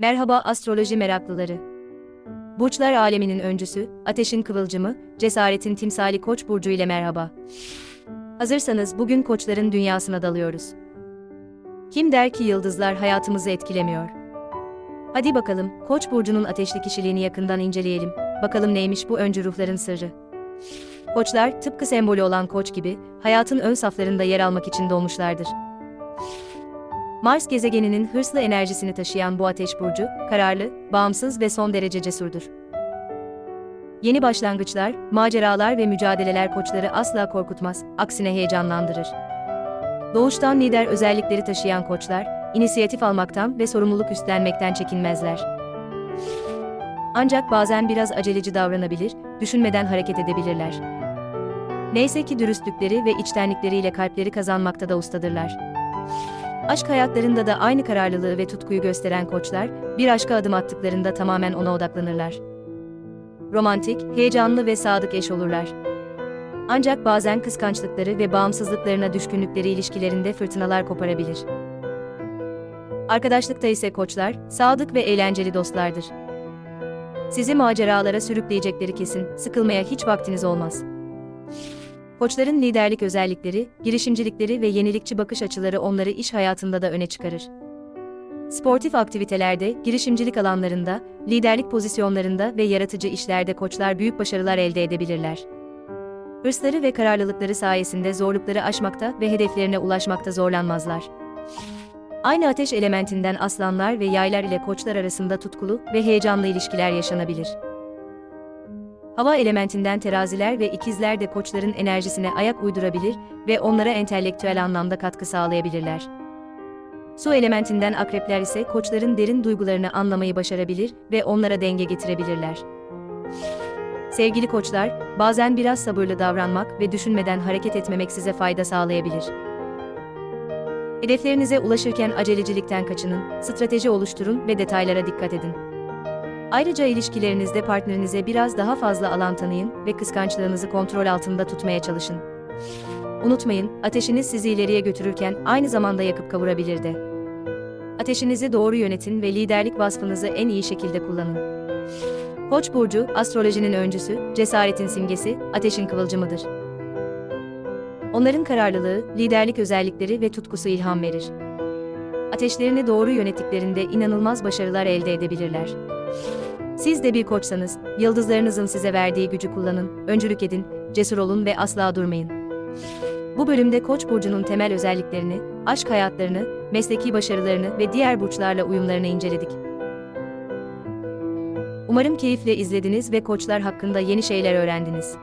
Merhaba astroloji meraklıları. Burçlar aleminin öncüsü, ateşin kıvılcımı, cesaretin timsali Koç burcu ile merhaba. Hazırsanız bugün koçların dünyasına dalıyoruz. Kim der ki yıldızlar hayatımızı etkilemiyor? Hadi bakalım, Koç burcunun ateşli kişiliğini yakından inceleyelim. Bakalım neymiş bu öncü ruhların sırrı. Koçlar, tıpkı sembolü olan koç gibi, hayatın ön saflarında yer almak için doğmuşlardır. Mars gezegeninin hırslı enerjisini taşıyan bu ateş burcu, kararlı, bağımsız ve son derece cesurdur. Yeni başlangıçlar, maceralar ve mücadeleler koçları asla korkutmaz, aksine heyecanlandırır. Doğuştan lider özellikleri taşıyan koçlar, inisiyatif almaktan ve sorumluluk üstlenmekten çekinmezler. Ancak bazen biraz aceleci davranabilir, düşünmeden hareket edebilirler. Neyse ki dürüstlükleri ve içtenlikleriyle kalpleri kazanmakta da ustadırlar. Aşk hayatlarında da aynı kararlılığı ve tutkuyu gösteren koçlar, bir aşka adım attıklarında tamamen ona odaklanırlar. Romantik, heyecanlı ve sadık eş olurlar. Ancak bazen kıskançlıkları ve bağımsızlıklarına düşkünlükleri ilişkilerinde fırtınalar koparabilir. Arkadaşlıkta ise koçlar, sadık ve eğlenceli dostlardır. Sizi maceralara sürükleyecekleri kesin, sıkılmaya hiç vaktiniz olmaz. Koçların liderlik özellikleri, girişimcilikleri ve yenilikçi bakış açıları onları iş hayatında da öne çıkarır. Sportif aktivitelerde, girişimcilik alanlarında, liderlik pozisyonlarında ve yaratıcı işlerde koçlar büyük başarılar elde edebilirler. Hırsları ve kararlılıkları sayesinde zorlukları aşmakta ve hedeflerine ulaşmakta zorlanmazlar. Aynı ateş elementinden aslanlar ve yaylar ile koçlar arasında tutkulu ve heyecanlı ilişkiler yaşanabilir. Hava elementinden teraziler ve ikizler de koçların enerjisine ayak uydurabilir ve onlara entelektüel anlamda katkı sağlayabilirler. Su elementinden akrepler ise koçların derin duygularını anlamayı başarabilir ve onlara denge getirebilirler. Sevgili koçlar, bazen biraz sabırlı davranmak ve düşünmeden hareket etmemek size fayda sağlayabilir. Hedeflerinize ulaşırken acelecilikten kaçının, strateji oluşturun ve detaylara dikkat edin. Ayrıca ilişkilerinizde partnerinize biraz daha fazla alan tanıyın ve kıskançlığınızı kontrol altında tutmaya çalışın. Unutmayın, ateşiniz sizi ileriye götürürken aynı zamanda yakıp kavurabilir de. Ateşinizi doğru yönetin ve liderlik vasfınızı en iyi şekilde kullanın. Koç burcu, astrolojinin öncüsü, cesaretin simgesi, ateşin kıvılcımıdır. Onların kararlılığı, liderlik özellikleri ve tutkusu ilham verir. Ateşlerini doğru yönettiklerinde inanılmaz başarılar elde edebilirler. Siz de bir koçsanız, yıldızlarınızın size verdiği gücü kullanın, öncülük edin, cesur olun ve asla durmayın. Bu bölümde Koç burcunun temel özelliklerini, aşk hayatlarını, mesleki başarılarını ve diğer burçlarla uyumlarını inceledik. Umarım keyifle izlediniz ve koçlar hakkında yeni şeyler öğrendiniz.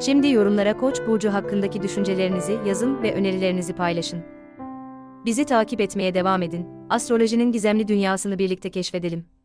Şimdi yorumlara Koç burcu hakkındaki düşüncelerinizi yazın ve önerilerinizi paylaşın. Bizi takip etmeye devam edin. Astrolojinin gizemli dünyasını birlikte keşfedelim.